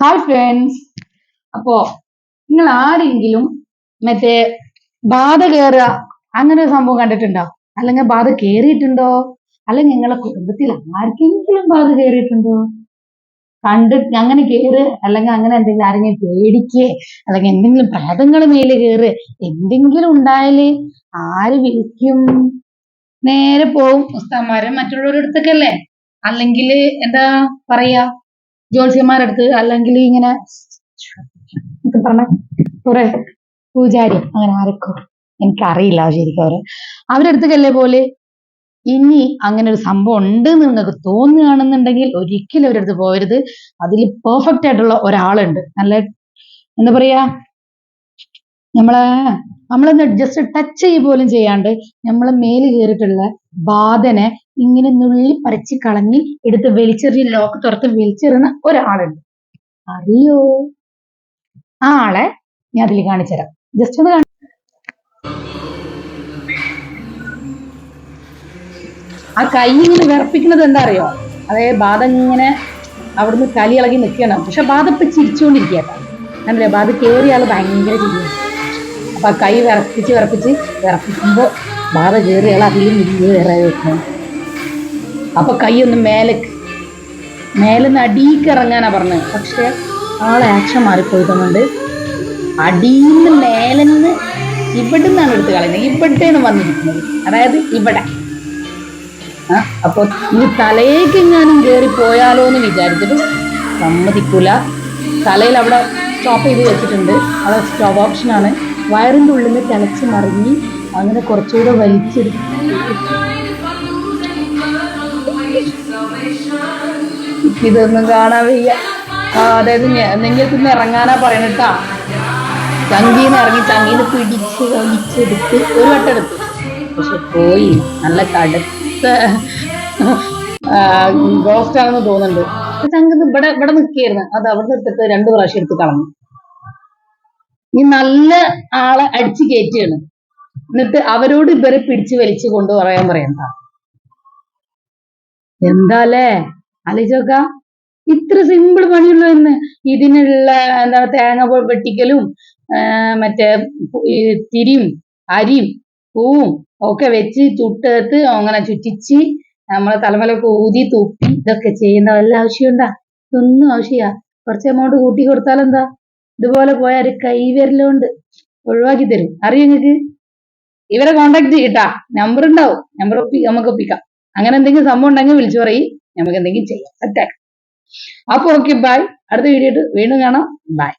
Hi friends അപ്പോ നിങ്ങൾ ആരെങ്കിലും മറ്റേ ബാധ കയറുക അങ്ങനെ ഒരു സംഭവം കണ്ടിട്ടുണ്ടോ? അല്ലെങ്കിൽ ബാധ കേറിയിട്ടുണ്ടോ? അല്ലെങ്കിൽ നിങ്ങളെ കുടുംബത്തിൽ ആർക്കെങ്കിലും ബാധ കേറിയിട്ടുണ്ടോ? കണ്ട് അങ്ങനെ കേറ് അല്ലെങ്കിൽ അങ്ങനെ എന്തെങ്കിലും ആരെങ്കിലും പേടിക്കേ അല്ലെങ്കിൽ എന്തെങ്കിലും പ്രേതങ്ങൾ മേലെ കേറ് എന്തെങ്കിലും ഉണ്ടായാൽ ആര് വിളിക്കും? നേരെ പോവും. ഉസ്താന്മാരെ മറ്റുള്ളവരുടെ അടുത്തൊക്കെയല്ലേ അല്ലെങ്കിൽ എന്താ പറയാ? ജ്യോത്സ്യന്മാരടുത്ത് അല്ലെങ്കിൽ ഇങ്ങനെ പറഞ്ഞ കുറെ പൂജാരി അങ്ങനെ ആരൊക്കെ എനിക്കറിയില്ല ശരിക്കും അവരെ. അവരുടെ അടുത്തേക്കല്ലേ പോലെ ഇനി അങ്ങനെ ഒരു സംഭവം ഉണ്ട് എന്ന് നിങ്ങൾക്ക് തോന്നുകയാണെന്നുണ്ടെങ്കിൽ ഒരിക്കലും അവരുടെ അടുത്ത് പോകരുത് അതിൽ പെർഫെക്റ്റ് ആയിട്ടുള്ള ഒരാളുണ്ട്. നല്ല എന്താ പറയാ നമ്മളെ നമ്മളൊന്ന് ജസ്റ്റ് ടച്ച് ചെയ്യ പോലും ചെയ്യാണ്ട് നമ്മളെ മേൽ കയറിയിട്ടുള്ള ബാധനെ ഇങ്ങനെ നുള്ളി പറിച്ച് കളഞ്ഞ് എടുത്ത് വലിച്ചെറിഞ്ഞ് ലോക്ക് തുറത്ത് വലിച്ചെറിയുന്ന ഒരാളുണ്ട്. അറിയോ? ആ ആളെ ഞാൻ അതിൽ കാണിച്ചു തരാം. ജസ്റ്റ് ഒന്ന് ആ കൈ ഇങ്ങനെ വിറപ്പിക്കുന്നത് എന്താ അറിയോ? അതായത് ബാധ ഇങ്ങനെ അവിടുന്ന് കലി ഇളകി നിൽക്കണം പക്ഷെ ബാധ ഇപ്പൊ ചിരിച്ചുകൊണ്ടിരിക്കുക അല്ലേ ബാധ കയറിയ ഭയങ്കര ചിരിയാണ്. അപ്പൊ ആ കൈ വിറപ്പിച്ച് വിറപ്പിച്ച് വിറപ്പിക്കുമ്പോ ബാധ കയറിയ ആൾ അതിലും വേറെ വെക്കണം അപ്പൊ കൈ ഒന്ന് മേലെ നിന്ന് അടിയിക്ക് ഇറങ്ങാനാ പറഞ്ഞത് പക്ഷെ ആളെ ആക്ഷൻ മാറിപ്പോയതുകൊണ്ട് മേലെ നിന്ന് ഇവിടെ നിന്നാണ് എടുത്ത് കളയുന്നത്. ഇവിടെയാണ് വന്നിരിക്കുന്നത്. അതായത് ഇവിടെ. ആ അപ്പൊ ഇനി തലയിലേക്ക് എങ്ങാനും കയറി പോയാലോ എന്ന് വിചാരിച്ചിട്ട് സമ്മതിക്കൂല. തലയിൽ അവിടെ സ്റ്റോപ്പ് ചെയ്ത് വെച്ചിട്ടുണ്ട്. അത് സ്റ്റോപ്പ് ഓപ്ഷനാണ് വയറിന്റെ ഉള്ളിൽ തിളച്ച് മറിഞ്ഞ് അങ്ങനെ കുറച്ചുകൂടെ വലിച്ചെടുത്ത് ഇതൊന്നും കാണാൻ വയ്യ. അതായത് നിങ്ങൾക്ക് ഇന്ന് ഇറങ്ങാനാ പറയണട്ടാ ചങ്കീന്ന് ഇറങ്ങി ചങ്കീന്ന് പിടിച്ച് വലിച്ചെടുത്ത് ഒരു വട്ടം എടുത്തു പക്ഷെ പോയി. നല്ല കടുത്ത ഗോസ്റ്റ് ആണെന്ന് തോന്നുന്നുണ്ട്. ചങ്കിന്ന് ഇവിടെ ഇവിടെ നിൽക്കുകയായിരുന്നു. അത് അവിടെ എടുത്തിട്ട് രണ്ടു പ്രാവശ്യം എടുത്ത് കളഞ്ഞു. ഈ നല്ല ആളെ അടിച്ചു കയറ്റുകയാണ്. എന്നിട്ട് അവരോട് ഇവരെ പിടിച്ച് വലിച്ചു കൊണ്ട് പറയാൻ പറയണ്ട എന്താലേ ആലോചിച്ചോക്ക ഇത്ര സിമ്പിൾ പണിയുള്ളൂ എന്ന്. ഇതിനുള്ള എന്താ തേങ്ങ വെട്ടിക്കലും മറ്റേ തിരിയും അരിയും പൂവും ഒക്കെ വെച്ച് ചുട്ടെടുത്ത് അങ്ങനെ ചുറ്റിച്ച് നമ്മളെ തലമലൊക്കെ ഊതി തുപ്പി ഇതൊക്കെ ചെയ്യുന്ന വല്ല ആവശ്യമുണ്ടാ? ഇതൊന്നും ആവശ്യമില്ല. കുറച്ച് എമൗണ്ട് കൂട്ടി കൊടുത്താൽ എന്താ? ഇതുപോലെ പോയാൽ ഒരു കൈവിരലുകൊണ്ട് ഒഴിവാക്കി തരും. അറിയോ നിങ്ങൾക്ക്? ഇവരെ കോണ്ടാക്ട് ചെയ്യട്ടാ നമ്പർ ഉണ്ടാവും. നമ്പർ ഒപ്പി നമുക്ക് ഒപ്പിക്കാം. അങ്ങനെ എന്തെങ്കിലും സംഭവം ഉണ്ടെങ്കിൽ വിളിച്ചു പറയും. നമുക്ക് എന്തെങ്കിലും ചെയ്യാം. സെറ്റാക്കാം അപ്പൊ ഓക്കെ ബൈ അടുത്ത വീഡിയോ വീണ്ടും കാണാം. ബൈ